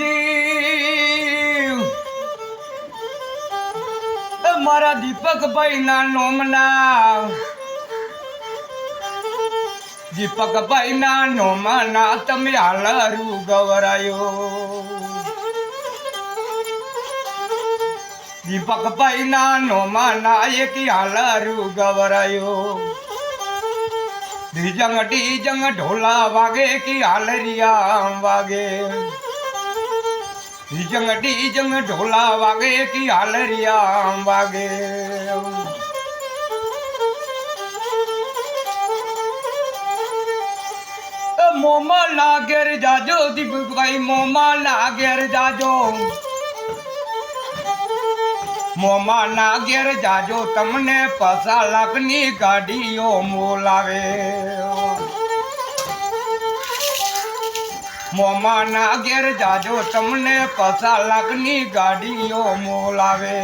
જીવ. મારા દીપકભાઈ ના નોમના દીપકભાઈ ના નોમના તમે હાલરું ગવરાયો. દીપકભાઈ ના નોમના એક હાલરું ગવરાયો. ધીજંગ ઢીજંગ ઢોલા વાગે કે હાલરિયા વાગે. ડીજંગ ડીજંગ ઢોલા વાગે કી હાલરિયા વાગે. મોમા ઘેર જાજો દીપકભાઈ મોમાં લાગેર જાજો. મોમાં ના જાજો, તમને પસા લાખની ગાડીઓ મોલાવે. મોમાં ના ઘેર જાજો તમને પસા લાખની ગાડીઓ મોલાવે.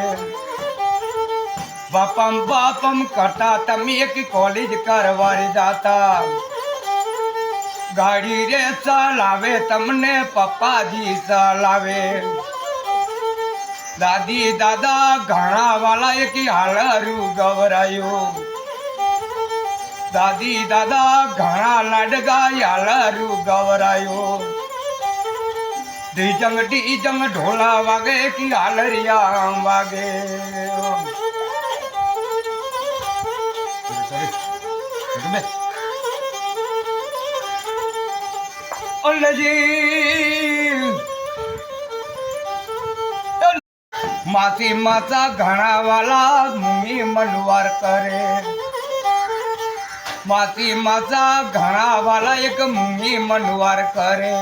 બાપમ બાપમ કરતા તમે એક કોલેજ કરવાની જાતા. ગાડી રે ચલાવે, તમને પપ્પાજી ચલાવે. દાદી, દાદા ઘણા વાલા એક હાલરું ગવરાયો દાદી, દાદા, ઘણા લાડગા હાલરું ગવરાયો ડીજંગ ડીજંગ ઢોલા વાગે કિંગાલરિયા વાગે. માસી માતા ઘણા વાલા મુમી મનવાર કરે. માસી માતા ઘણા વાલા એક મુમી મનવાર કરે.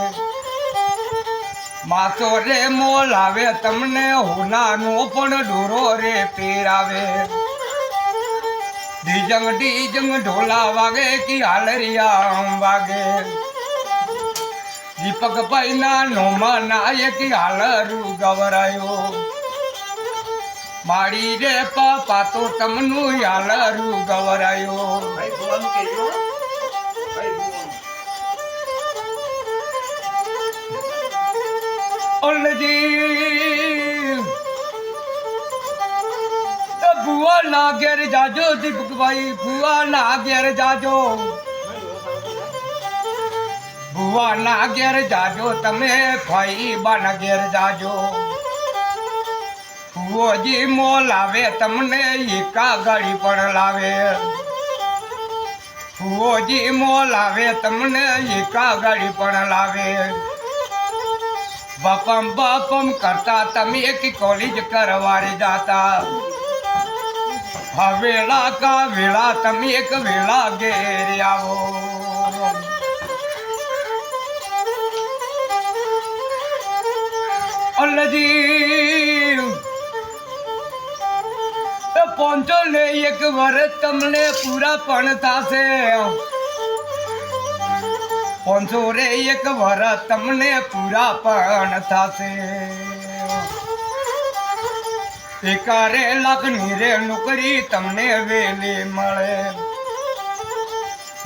માસો રે મોલ આવે, તમને હોનાનો પણ ડોરો રે પહેરાવે. ડીજંગ ડીજંગ ઢોલા વાગે કે હાલરિયા વાગે. દીપક ભાઈ ના નોમા ના એક હાલરું ગવરાયો. મારી રે પાપા તો તમનું હાલરું ગવરાયો. ભુવા ના ઘેર જાજો દીપકભાઈ ભુવા ના ઘેર જાજો. ભુવા ના ઘેર જાજો, તમે ભાઈ બાના ઘેર જાજો. ભુવોજી મો લાવે, તમને એકા ગાડી પણ લાવે. ભુવોજી મો લાવે, તમને એકા ગાડી પણ લાવે. બાપમ બાપમ કરતા તમે એક કોલેજ કરવારે જાતા. હવેળા કા વેળા, તમે એક વેળા ઘેર આવો. અલ્લજી પહોંચો ને એક વર્ષ તમને પૂરા પણ થશે. પહોંચો રે, એક વર્ષ તમને પૂરા પણ થશે. એકારે લગ્ની રે નોકરી તમને વેલી મળે.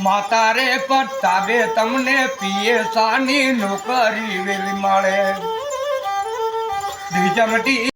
માતા રે પટાવે તમને પીએસાની નોકરી વેલી મળે. ડીજમટી